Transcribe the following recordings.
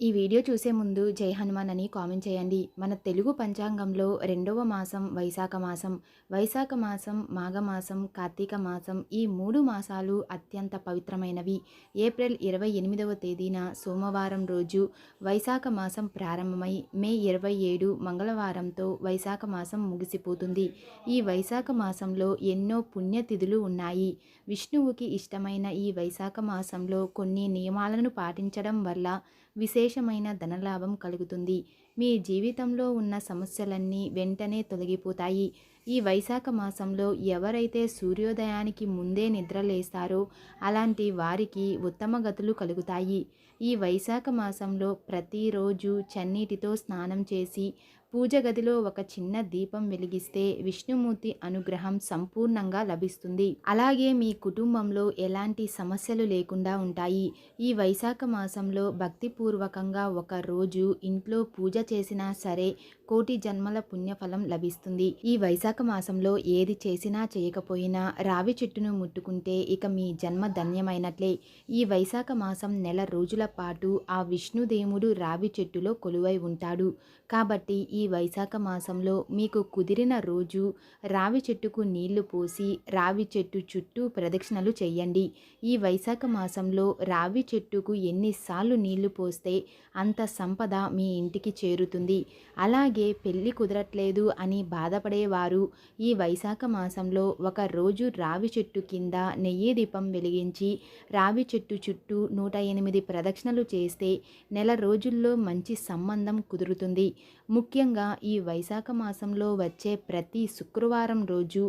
ఈ వీడియో చూసే ముందు జై హనుమాన్ అని కామెంట్ చేయండి. మన తెలుగు పంచాంగంలో రెండవ మాసం వైశాఖ మాసం. వైశాఖ మాసం మాఘమాసం కార్తీక మాసం ఈ మూడు మాసాలు అత్యంత పవిత్రమైనవి. ఏప్రిల్ ఇరవై ఎనిమిదవ తేదీన సోమవారం రోజు వైశాఖ మాసం ప్రారంభమై మే ఇరవై ఏడు మంగళవారంతో వైశాఖ మాసం ముగిసిపోతుంది. ఈ వైశాఖ మాసంలో ఎన్నో పుణ్యతిథులు ఉన్నాయి. విష్ణువుకి ఇష్టమైన ఈ వైశాఖ మాసంలో కొన్ని నియమాలను పాటించడం వల్ల విశేషమైన ధనలాభం కలుగుతుంది. మీ జీవితంలో ఉన్న సమస్యలన్నీ వెంటనే తొలగిపోతాయి. ఈ వైశాఖ మాసంలో ఎవరైతే సూర్యోదయానికి ముందే నిద్రలేస్తారో అలాంటి వారికి ఉత్తమ గతులు కలుగుతాయి. ఈ వైశాఖ మాసంలో ప్రతిరోజు చన్నీటితో స్నానం చేసి పూజ గదిలో ఒక చిన్న దీపం వెలిగిస్తే విష్ణుమూర్తి అనుగ్రహం సంపూర్ణంగా లభిస్తుంది. అలాగే మీ కుటుంబంలో ఎలాంటి సమస్యలు లేకుండా ఉంటాయి. ఈ వైశాఖ మాసంలో భక్తిపూర్వకంగా ఒక రోజు ఇంట్లో పూజ చేసినా సరే కోటి జన్మల పుణ్యఫలం లభిస్తుంది. ఈ వైశాఖ మాసంలో ఏది చేసినా చేయకపోయినా రావి చెట్టును ముట్టుకుంటే ఇక మీ జన్మ ధన్యమైనట్లే. ఈ వైశాఖ మాసం నెల రోజుల పాటు ఆ విష్ణుదేవుడు రావి చెట్టులో కొలువై ఉంటాడు. కాబట్టి ఈ వైశాఖ మాసంలో మీకు కుదిరిన రోజు రావి చెట్టుకు నీళ్ళు పోసి రావి చెట్టు చుట్టూ ప్రదక్షిణలు చేయండి ఈ వైశాఖ మాసంలో రావి చెట్టుకు ఎన్నిసార్లు నీళ్ళు పోస్తే అంత సంపద మీ ఇంటికి చేరుతుంది. అలాగే పెళ్ళి కుదరట్లేదు అని బాధపడేవారు. ఈ వైశాఖ మాసంలో ఒక రోజు రావి చెట్టు కింద నెయ్యి దీపం వెలిగించి రావి చెట్టు చుట్టూ నూట ఎనిమిది ప్రదక్షిణలు చేస్తే నెల రోజుల్లో మంచి సంబంధం కుదురుతుంది. ముఖ్యంగా ఈ వైశాఖ మాసంలో వచ్చే ప్రతి శుక్రవారం రోజు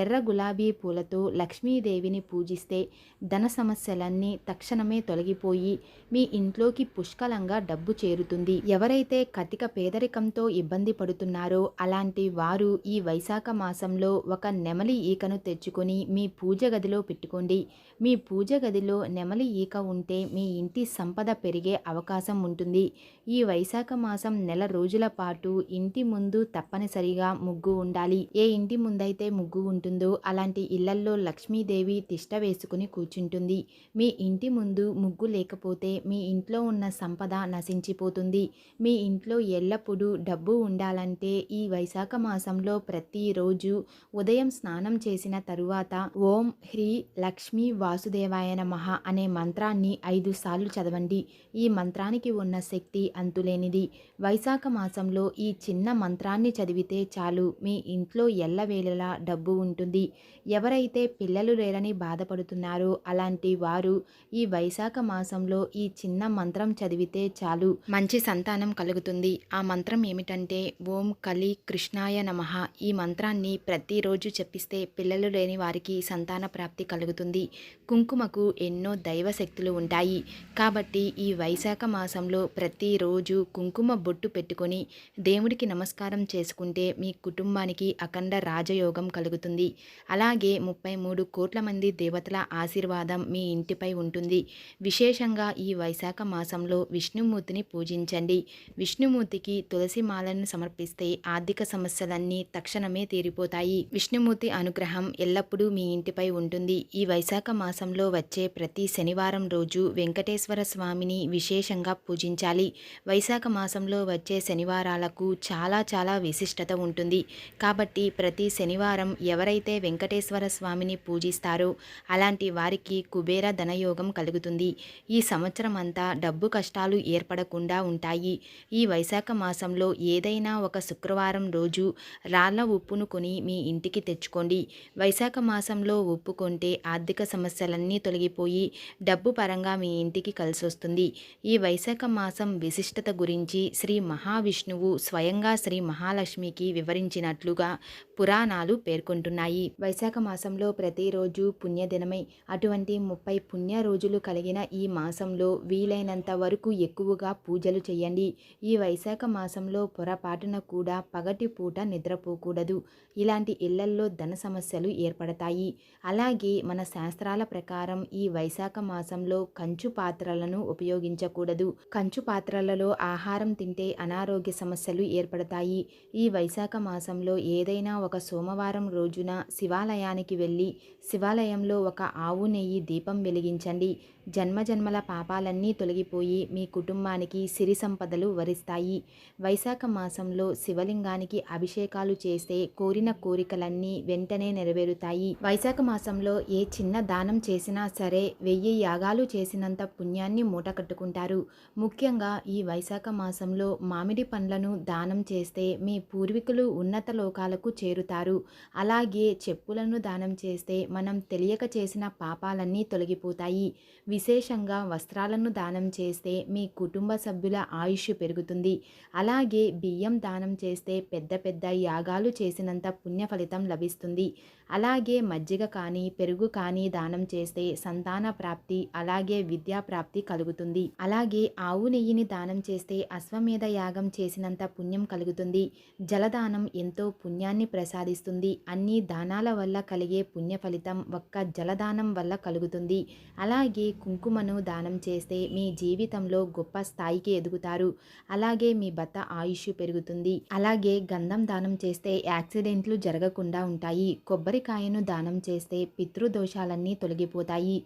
ఎర్ర గులాబీ పూలతో లక్ష్మీదేవిని పూజిస్తే ధన సమస్యలన్నీ తక్షణమే తొలగిపోయి మీ ఇంట్లోకి పుష్కలంగా డబ్బు చేరుతుంది. ఎవరైతే కతిక పేదరికంతో ఇబ్బంది పడుతున్నారో అలాంటి వారు ఈ వైశాఖ మాసంలో ఒక నెమలి ఈకను తెచ్చుకొని మీ పూజ గదిలో పెట్టుకోండి. మీ పూజ గదిలో నెమలి ఈక ఉంటే మీ ఇంటి సంపద పెరిగే అవకాశం ఉంటుంది. ఈ వైశాఖ మాసం నెల రోజుల పాటు ఇంటి ముందు తప్పనిసరిగా ముగ్గు ఉండాలి. ఏ ఇంటి ముందైతే ముగ్గు ఉంటుందో అలాంటి ఇళ్ళల్లో లక్ష్మీదేవి తిష్ట వేసుకుని కూర్చుంటుంది. మీ ఇంటి ముందు ముగ్గు లేకపోతే మీ ఇంట్లో ఉన్న సంపద నశించిపోతుంది. మీ ఇంట్లో ఎల్లప్పుడూ డబ్బు ఉండాలంటే ఈ వైశాఖ మాసంలో ప్రతిరోజు ఉదయం స్నానం చేసిన తరువాత ఓం హ్రీ లక్ష్మీ వాసుదేవాయ నమః అనే మంత్రాన్ని ఐదు సార్లు చదవండి. ఈ మంత్రానికి ఉన్న శక్తి అంతులేనిది. వైశాఖ మాసంలో ఈ చిన్న మంత్రాన్ని చదివితే చాలు. మీ ఇంట్లో ఎల్లవేళలా డబ్బు ఉంటుంది. ఎవరైతే పిల్లలు లేరని బాధపడుతున్నారో అలాంటి వారు ఈ వైశాఖ మాసంలో ఈ చిన్న మంత్రం చదివితే చాలు. మంచి సంతానం కలుగుతుంది. ఆ మంత్రం ఏమిటంటే ఓం కలి కృష్ణాయ నమః. ఈ మంత్రాన్ని ప్రతిరోజు చెప్పిస్తే పిల్లలు లేని వారికి సంతాన ప్రాప్తి కలుగుతుంది. కుంకుమకు ఎన్నో దైవ శక్తులు ఉంటాయి. కాబట్టి ఈ వైశాఖ మాసంలో ప్రతిరోజు కుంకుమ బొట్టు పెట్టుకొని దేవుడికి నమస్కారం చేసుకుంటే మీ కుటుంబానికి అఖండ రాజయోగం కలుగుతుంది. అలాగే ముప్పై మూడు కోట్ల మంది దేవతల ఆశీర్వాదం మీ ఇంటిపై ఉంటుంది. విశేషంగా ఈ వైశాఖ మాసంలో విష్ణుమూర్తిని పూజించండి. విష్ణుమూర్తికి తులసి మాలను సమర్పిస్తే ఆర్థిక సమస్యలన్నీ తక్షణమే తీరిపోతాయి. విష్ణుమూర్తి అనుగ్రహం ఎల్లప్పుడూ మీ ఇంటిపై ఉంటుంది. ఈ వైశాఖ మాసంలో వచ్చే ప్రతి శనివారం రోజు వెంకటేశ్వర స్వామిని విశేషంగా పూజించాలి. వైశాఖ మాసంలో వచ్చే శనివారం శనివారాలకు చాలా చాలా విశిష్టత ఉంటుంది. కాబట్టి ప్రతి శనివారం ఎవరైతే వెంకటేశ్వర స్వామిని పూజిస్తారో అలాంటి వారికి కుబేర ధనయోగం కలుగుతుంది. ఈ సంవత్సరం అంతా డబ్బు కష్టాలు ఏర్పడకుండా ఉంటాయి. ఈ వైశాఖ మాసంలో ఏదైనా ఒక శుక్రవారం రోజు రాళ్ళ ఉప్పును కొని మీ ఇంటికి తెచ్చుకోండి. వైశాఖ మాసంలో ఉప్పు కొంటే ఆర్థిక సమస్యలన్నీ తొలగిపోయి డబ్బు పరంగా మీ ఇంటికి కలిసొస్తుంది. ఈ వైశాఖ మాసం విశిష్టత గురించి శ్రీ మహావిష్ణువు స్వయంగా శ్రీ మహాలక్ష్మికి వివరించినట్లుగా పురాణాలు పేర్కొంటున్నాయి. వైశాఖ మాసంలో ప్రతిరోజు పుణ్యదినమై. అటువంటి ముప్పై పుణ్య రోజులు కలిగిన ఈ మాసంలో వీలైనంత వరకు ఎక్కువగా పూజలు చేయండి. ఈ వైశాఖ మాసంలో పొరపాటున కూడా పగటి పూట నిద్రపోకూడదు. ఇలాంటి ఇళ్ళల్లో ధన సమస్యలు ఏర్పడతాయి. అలాగే మన శాస్త్రాల ప్రకారం ఈ వైశాఖ మాసంలో కంచు పాత్రలను ఉపయోగించకూడదు. కంచు పాత్రలలో ఆహారం తింటే అనారోగ్య సమస్యలు ఏర్పడతాయి. ఈ వైశాఖ మాసంలో ఏదైనా ఒక సోమవారం రోజున శివాలయానికి వెళ్ళి శివాలయంలో ఒక ఆవు నెయ్యి దీపం వెలిగించండి. జన్మజన్మల పాపాలన్నీ తొలగిపోయి మీ కుటుంబానికి సిరి సంపదలు వరిస్తాయి. వైశాఖ మాసంలో శివలింగానికి అభిషేకాలు చేస్తే కోరిన కోరికలన్నీ వెంటనే నెరవేరుతాయి. వైశాఖ మాసంలో ఏ చిన్న దానం చేసినా సరే వెయ్యి యాగాలు చేసినంత పుణ్యాన్ని మూట కట్టుకుంటారు ముఖ్యంగా ఈ వైశాఖ మాసంలో మామిడి పండ్లను దానం చేస్తే మీ పూర్వీకులు ఉన్నత లోకాలకు చేరుతారు. అలాగే చెప్పులను దానం చేస్తే మనం తెలియక చేసిన పాపాలన్నీ తొలగిపోతాయి. విశేషంగా వస్త్రాలను దానం చేస్తే మీ కుటుంబ సభ్యుల ఆయుష్ పెరుగుతుంది. అలాగే బియ్యం దానం చేస్తే పెద్ద పెద్ద యాగాలు చేసినంత పుణ్య ఫలితం లభిస్తుంది. అలాగే మజ్జిగ కానీ పెరుగు కానీ దానం చేస్తే సంతాన ప్రాప్తి అలాగే విద్యా ప్రాప్తి కలుగుతుంది. అలాగే ఆవు నెయ్యిని దానం చేస్తే అశ్వమేధ యాగం చేసినంత పుణ్యం కలుగుతుంది. జలదానం ఎంతో పుణ్యాన్ని ప్రసాదిస్తుంది. అన్ని దానాల వల్ల కలిగే పుణ్య ఫలితం ఒక్క జలదానం వల్ల కలుగుతుంది. అలాగే కుంకుమను దానం చేస్తే మీ జీవితంలో గొప్ప స్థాయికి ఎదుగుతారు. అలాగే మీ భర్త ఆయుష్ పెరుగుతుంది. అలాగే గంధం దానం చేస్తే యాక్సిడెంట్లు జరగకుండా ఉంటాయి. కొబ్బరి కాయను దానం చేస్తే పితృదోషాలన్నీ తొలగిపోతాయి.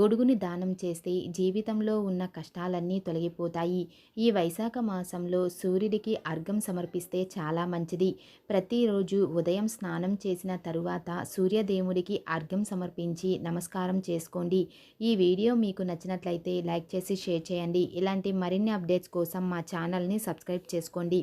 గొడుగుని దానం చేస్తే జీవితంలో ఉన్న కష్టాలన్నీ తొలగిపోతాయి. ఈ వైశాఖ మాసంలో సూర్యుడికి అర్ఘం సమర్పిస్తే చాలా మంచిది. ప్రతిరోజు ఉదయం స్నానం చేసిన తరువాత సూర్యదేవుడికి అర్ఘం సమర్పించి నమస్కారం చేసుకోండి. ఈ వీడియో మీకు నచ్చినట్లయితే లైక్ చేసి షేర్ చేయండి. ఇలాంటి మరిన్ని అప్డేట్స్ కోసం మా ఛానల్ని సబ్స్క్రైబ్ చేసుకోండి.